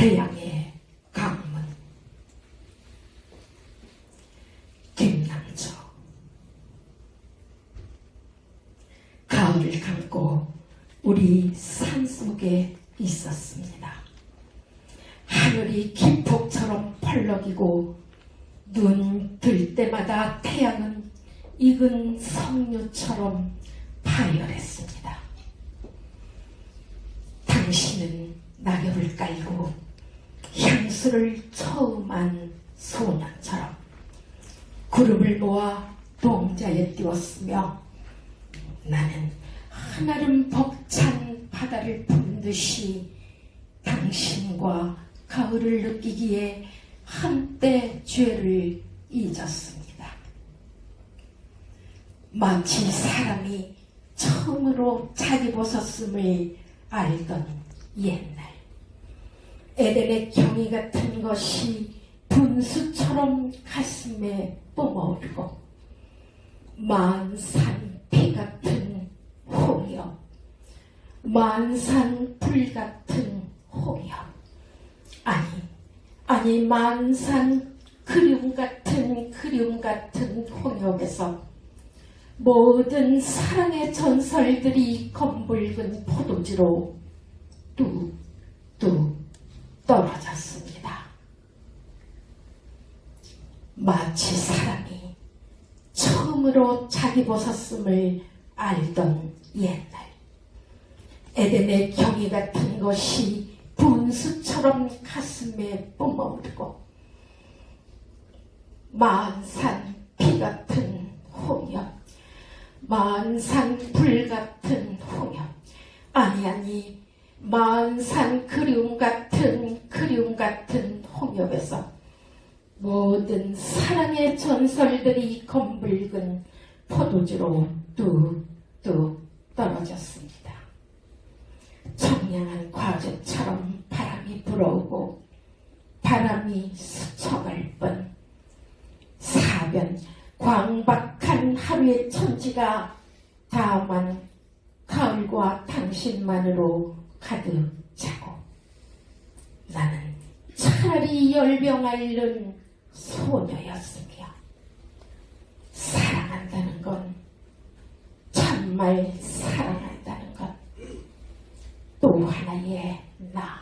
태양의 강문 김남조 가을을 감고 우리 산속에 있었습니다. 하늘이 기폭처럼 펄럭이고 눈 들 때마다 태양은 익은 석류처럼 파열했습니다. 당신은 낙엽을 깔고 향수를 처음 한 소년처럼 구름을 모아 동자에 띄웠으며 나는 한아름 벅찬 바다를 부른 듯이 당신과 가을을 느끼기에 한때 죄를 잊었습니다. 마치 사람이 처음으로 자기 벗었음을 알던 옛날 에덴의 경이 같은 것이 분수처럼 가슴에 뿜어오르고 만산 피 같은 홍역 만산 불 같은 홍역 아니 아니 만산 그리움 같은 그리움 같은 홍역에서 모든 사랑의 전설들이 검붉은 포도지로 뚝뚝 떨어졌습니다. 마치 사람이 처음으로 자기 벗었음을 알던 옛날 에덴의 경이 같은 것이 분수처럼 가슴에 뿜어오르고 만산 피 같은 홍역 만산 불 같은 홍역 아니 아니 만산 그리움 같은 그리움 같은 홍역에서 모든 사랑의 전설들이 검붉은 포도주로 뚝뚝 떨어졌습니다. 청량한 과즙처럼 바람이 불어오고 바람이 스쳐갈 뻔 사변 광박한 하루의 천지가 다만 가을과 당신만으로 가득 차고 나는 차라리 열병 앓는 소녀였으며 사랑한다는 건 정말 사랑한다는 것또 하나의 나,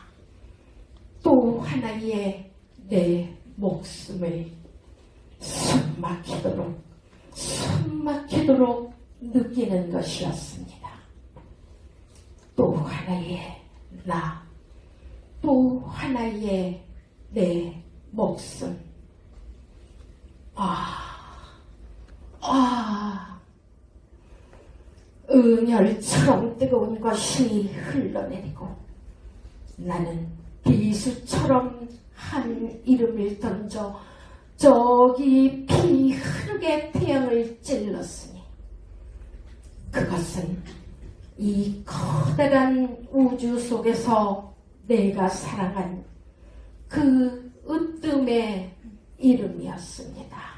또 하나의 내 목숨을 숨 막히도록, 숨 막히도록 느끼는 것이었습니다. 또 하나의 나, 또 하나의 내 목숨. 아, 아, 은혈처럼 뜨거운 것이 흘러내리고 나는 비수처럼 한 이름을 던져 저기 피 흐르게 태양을 찔렀으니 그것은 이 커다란 우주 속에서 내가 사랑한 그 으뜸의 이름이었습니다.